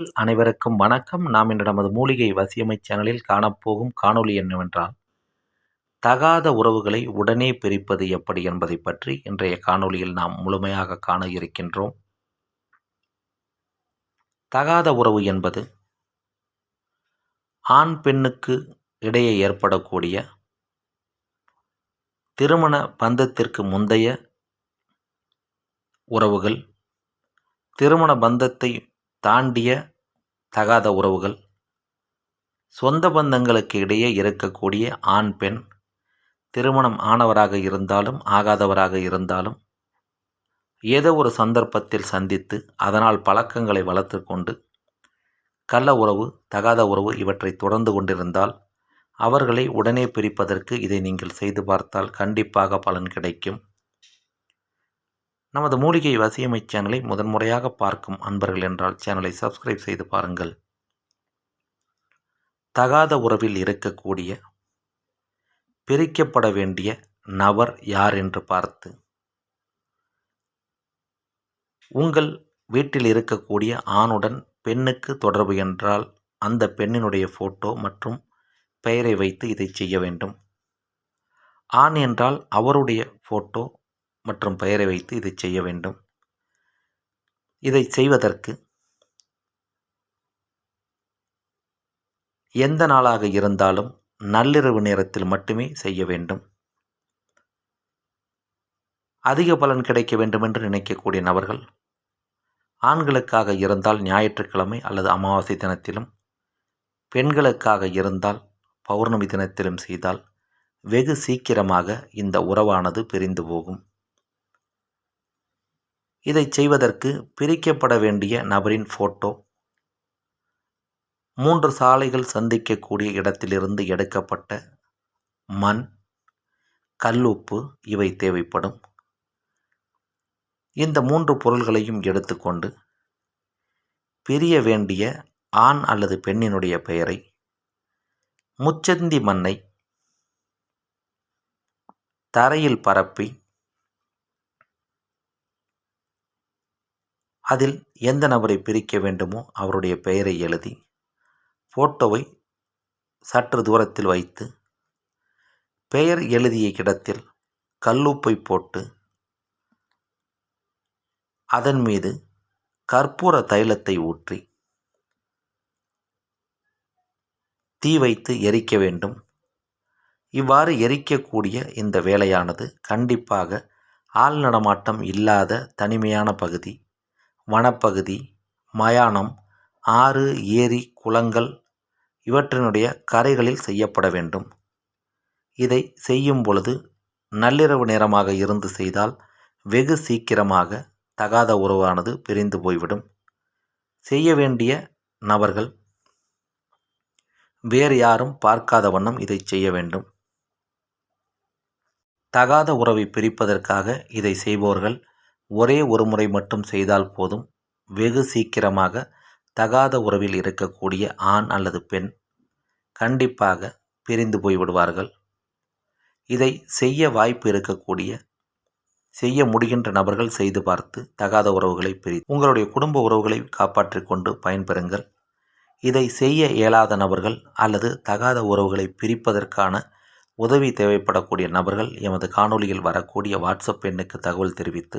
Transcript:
அனைவருக்கும் வணக்கம். நாம் இன்று நமது மூலிகை வசியமை சேனலில் காணப்போகும் காணொளி என்னவென்றால் தகாத உறவுகளை உடனே பிரிப்பது எப்படி என்பதை பற்றி இன்றைய காணொளியில் நாம் முழுமையாக காண இருக்கின்றோம். தகாத உறவு என்பது ஆண் பெண்ணுக்கு இடையே ஏற்படக்கூடிய திருமண பந்தத்திற்கு முந்தைய உறவுகள் திருமண பந்தத்தை தாண்டிய தகாத உறவுகள் சொந்த பந்தங்களுக்கு இடையே இருக்கக்கூடிய ஆண் பெண் திருமணம் ஆனவராக இருந்தாலும் ஆகாதவராக இருந்தாலும் ஏதோ ஒரு சந்தர்ப்பத்தில் சந்தித்து அதனால் பழக்கங்களை வளர்த்து கொண்டு கள்ள உறவு தகாத உறவு இவற்றை தொடர்ந்து கொண்டிருந்தால் அவர்களை உடனே பிரிப்பதற்கு இதை நீங்கள் செய்து பார்த்தால் கண்டிப்பாக பலன் கிடைக்கும். நமது மூலிகை வசியமை சேனலை முதன்முறையாக பார்க்கும் அன்பர்கள் என்றால் சேனலை சப்ஸ்கிரைப் செய்து பாருங்கள். தகாத உறவில் இருக்கக்கூடிய பிரிக்கப்பட வேண்டிய நபர் யார் என்று பார்த்து உங்கள் வீட்டில் இருக்கக்கூடிய ஆணுடன் பெண்ணுக்கு தொடர்பு என்றால் அந்த பெண்ணினுடைய ஃபோட்டோ மற்றும் பெயரை வைத்து இதை செய்ய வேண்டும். ஆண் என்றால் அவருடைய ஃபோட்டோ மற்றும் பெயரை வைத்து இதை செய்ய வேண்டும். இதை செய்வதற்கு எந்த நாளாக இருந்தாலும் நள்ளிரவு நேரத்தில் மட்டுமே செய்ய வேண்டும். அதிக பலன் கிடைக்க வேண்டும் என்று நினைக்கக்கூடிய நபர்கள் ஆண்களுக்காக இருந்தால் ஞாயிற்றுக்கிழமை அல்லது அமாவாசை தினத்திலும் பெண்களுக்காக இருந்தால் பௌர்ணமி தினத்திலும் செய்தால் வெகு சீக்கிரமாக இந்த உறவானது பிரிந்து போகும். இதை செய்வதற்கு பிரிக்கப்பட வேண்டிய நபரின் ஃபோட்டோ மூன்று சாலைகள் சந்திக்கக்கூடிய இடத்திலிருந்து எடுக்கப்பட்ட மண் கல்லுப்பு இவை தேவைப்படும். இந்த மூன்று பொருள்களையும் எடுத்துக்கொண்டு பிரிய வேண்டிய ஆண் அல்லது பெண்ணினுடைய பெயரை முச்சந்தி மண்ணை தரையில் பரப்பி அதில் எந்த நபரை பிரிக்க வேண்டுமோ அவருடைய பெயரை எழுதி ஃபோட்டோவை சற்று தூரத்தில் வைத்து பெயர் எழுதிய இடத்தில் கல்லுப்பை போட்டு அதன் மீது கற்பூர தைலத்தை ஊற்றி தீ வைத்து எரிக்க வேண்டும். இவ்வாறு எரிக்கக்கூடிய இந்த வேலையானது கண்டிப்பாக ஆள் நடமாட்டம் இல்லாத தனிமையான பகுதி. வனப்பகுதி மயானம் ஆறு ஏரி குளங்கள் இவற்றினுடைய கரைகளில் செய்யப்பட வேண்டும். இதை செய்யும் பொழுது நள்ளிரவு நேரமாக இருந்து செய்தால் வெகு சீக்கிரமாக தகாத உறவானது பிரிந்து போய்விடும். செய்ய வேண்டிய நபர்கள் வேறு யாரும் பார்க்காத வண்ணம் இதை செய்ய வேண்டும். தகாத உறவை பிரிப்பதற்காக இதை செய்பவர்கள் ஒரே ஒரு முறை மட்டும் செய்தால் போதும். வெகு சீக்கிரமாக தகாத உறவில் இருக்கக்கூடிய ஆண் அல்லது பெண் கண்டிப்பாக பிரிந்து போய்விடுவார்கள் இதை செய்ய வாய்ப்பு இருக்கக்கூடிய செய்ய முடிகின்ற நபர்கள் செய்து பார்த்து தகாத உறவுகளை பிரி உங்களுடைய குடும்ப உறவுகளை காப்பாற்றிக் கொண்டு பயன்பெறுங்கள். இதை செய்ய இயலாத நபர்கள் அல்லது தகாத உறவுகளை பிரிப்பதற்கான உதவி தேவைப்படக்கூடிய நபர்கள் எமது காணொலியில் வரக்கூடிய வாட்ஸ்அப் எண்ணுக்கு தகவல் தெரிவித்து